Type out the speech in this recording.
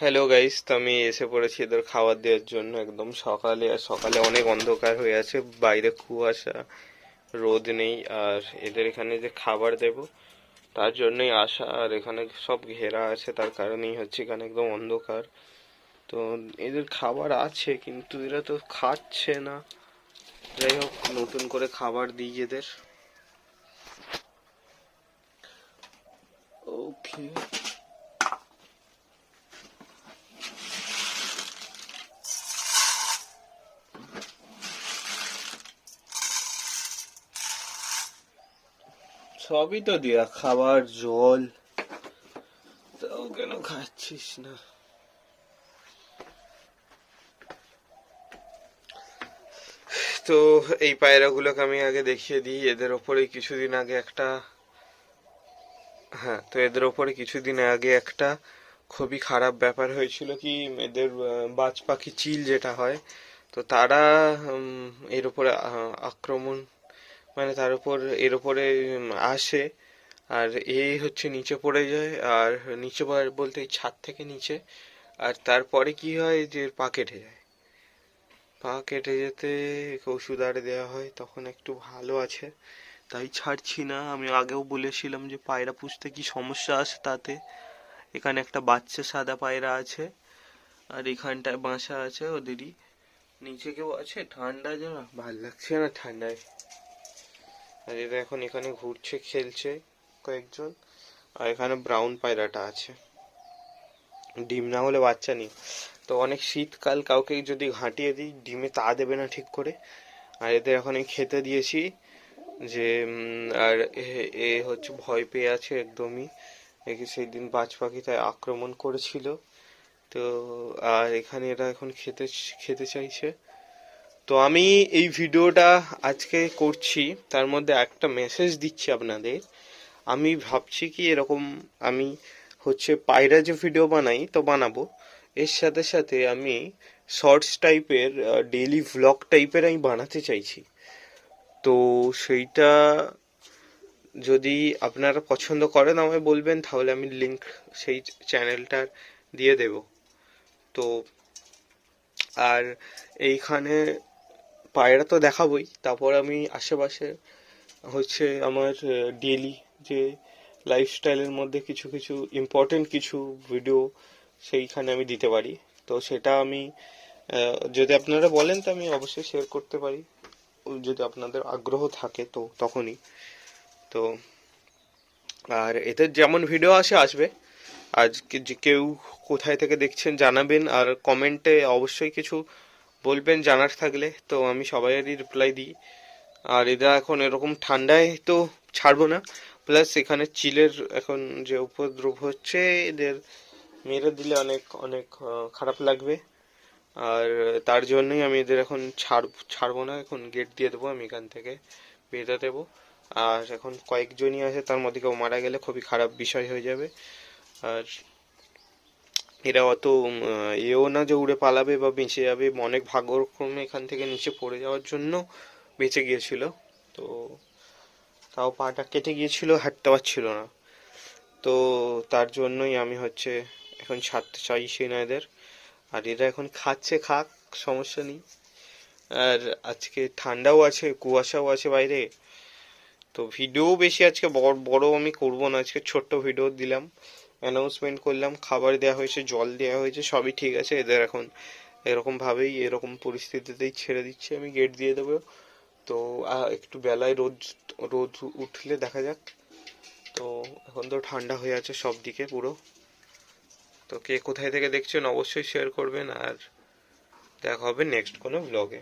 Hello guys তো আমি এসে পড়েছি এদের খাবার দেওয়ার জন্য। একদম সকালে, আর সকালে অনেক অন্ধকার হয়ে আছে। বাইরে কুয়াশা, রোদ নেই, আর এদের এখানে যে খাবার দেব, তার জন্যই আসা, আর এখানে সব ঘেরা আছে, তার কারণেই হচ্ছে এখানে একদম অন্ধকার। তো এদের খাবার আছে, কিন্তু এরা তো খাচ্ছে না। যাই হোক, নতুন করে খাবার দিই এদের। ওকে সবই তো দেয়া, খাবার, জল। তাও কেন খাচ্ছিস না? তো এই পায়রাগুলোকে আমি আগে দেখিয়ে দিই, এদের ওপরে কিছুদিন আগে একটা হ্যাঁ তো এদের ওপরে কিছুদিন আগে একটা খুবই খারাপ ব্যাপার হয়েছিল কি, এদের বাজ পাখি চিল যেটা হয়, তো তারা এর উপরে আক্রমণ মানে তার উপর, এর উপরে আসে। আর এ হচ্ছে নিচে পড়ে যায়, আর নিচে পড়ে বলতে ছাদ থেকে নিচে। আর তারপরে কি হয় যে পা কেটে যায়। পা কেটে যেতে ওষুধ আর দেওয়া হয়, তখন একটু ভালো আছে। তাই ছাড়ছি না। আমি আগেও বলেছিলাম যে পায়রা পুষতে কি সমস্যা আছে তাতে। এখানে একটা বাচ্চা সাদা পায়রা আছে, আর এখানটায় বাসা আছে ওদেরই। নিচে কেউ আছে? ঠান্ডা যা ভালো লাগছে না ঠান্ডায়। আর এরা এখন এখানে ঘুরছে, খেলছে কয়েকজন। আর এখানে ব্রাউন পায়রাটা আছে। ডিম না হলে বাচ্চা নেই। তো অনেক শীতকাল, কাউকে যদি ঘাঁটিয়ে দিই, ডিমে তা দেবে না ঠিক করে। আর এদের এখন আমি খেতে দিয়েছি যে আর এ- এ হচ্ছে ভয় পেয়ে আছে একদমই। একে সেই দিন বাজ পাখি তাই আক্রমণ করেছিল। তো, আর এখানে এরা এখন খেতে খেতে চাইছে। তো আমি এই ভিডিওটা আজকে করছি, তার মধ্যে একটা মেসেজ দিচ্ছি আপনাদের। আমি ভাবছি কি এরকম আমি হচ্ছে পায়রা যে ভিডিও বানাই, তো বানাবো। এর সাথে সাথে আমি শর্টস টাইপের ডেইলি ভ্লগ টাইপের আমি বানাতে চাইছি। তো সেইটা যদি আপনারা পছন্দ করেন আমায় বলবেন, তাহলে আমি লিংক সেই চ্যানেলটার দিয়ে দেব। তো আর এইখানে পায়রা তো দেখাবই। তারপর আমি আশেপাশে হচ্ছে আমার ডেলি যে লাইফস্টাইলের মধ্যে কিছু কিছু ইম্পর্টেন্ট কিছু ভিডিও সেইখানে আমি দিতে পারি। তো সেটা আমি যদি আপনারা বলেন তো আমি অবশ্যই শেয়ার করতে পারি। যদি আপনাদের আগ্রহ থাকে তো তখনই। তো আর এতে যেমন ভিডিও আসে, আসবে। আজকে যে কেউ কোথায় থেকে দেখছেন জানাবেন। আর কমেন্টে অবশ্যই কিছু বলবেন জানার থাকলে, তো আমি সবাইয়েরই রিপ্লাই দিই। আর এরা এখন এরকম ঠান্ডায় তো ছাড়বো না। প্লাস এখানে চিলের এখন যে উপদ্রব হচ্ছে, এদের মেরে দিলে অনেক অনেক খারাপ লাগবে। আর তার জন্যই আমি এদের এখন ছাড় ছাড়বো না, এখন গেট দিয়ে দেবো, আমি এখান থেকে বেঁধে দেবো। আর এখন কয়েকজনই আছে, তার মধ্যে কেউ মারা গেলে খুবই খারাপ বিষয় হয়ে যাবে। আর এরা অত এও না যে উড়ে পালাবে বা বেঁচে যাবে, অনেক ভাগ্যক্রমে এখান থেকে নিচে পড়ে যাওয়ার জন্য বেঁচে গিয়েছিল। তো তাও পাটা কেটে গিয়েছিল, হাঁটতে পারছিল না। তো তার জন্যই আমি হচ্ছে এখন ছাড়তে চাইছি না এদের আর এরা এখন খাচ্ছে, খাক, সমস্যা নেই। আর আজকে ঠান্ডাও আছে, কুয়াশাও আছে বাইরে। তো ভিডিও বেশি আজকে বড় বড় আমি করব না, আজকে ছোট্ট ভিডিও দিলাম। অ্যানাউন্সমেন্ট করলাম, খাবার দেওয়া হয়েছে, জল দেওয়া হয়েছে, সবই ঠিক আছে, এদের এখন এরকম ভাবেই, এরকম পরিস্থিতিতেই ছেড়ে দিচ্ছি আমি গেট দিয়ে দেবো। তো একটু বেলায় রোদ রোদ উঠলে দেখা যাক। তো, এখন তো ঠান্ডা হয়ে আছে সব দিকে পুরো। তো, কে কোথায় থেকে দেখছেন অবশ্যই শেয়ার করবেন, আর দেখা হবে নেক্সট কোনো ব্লগে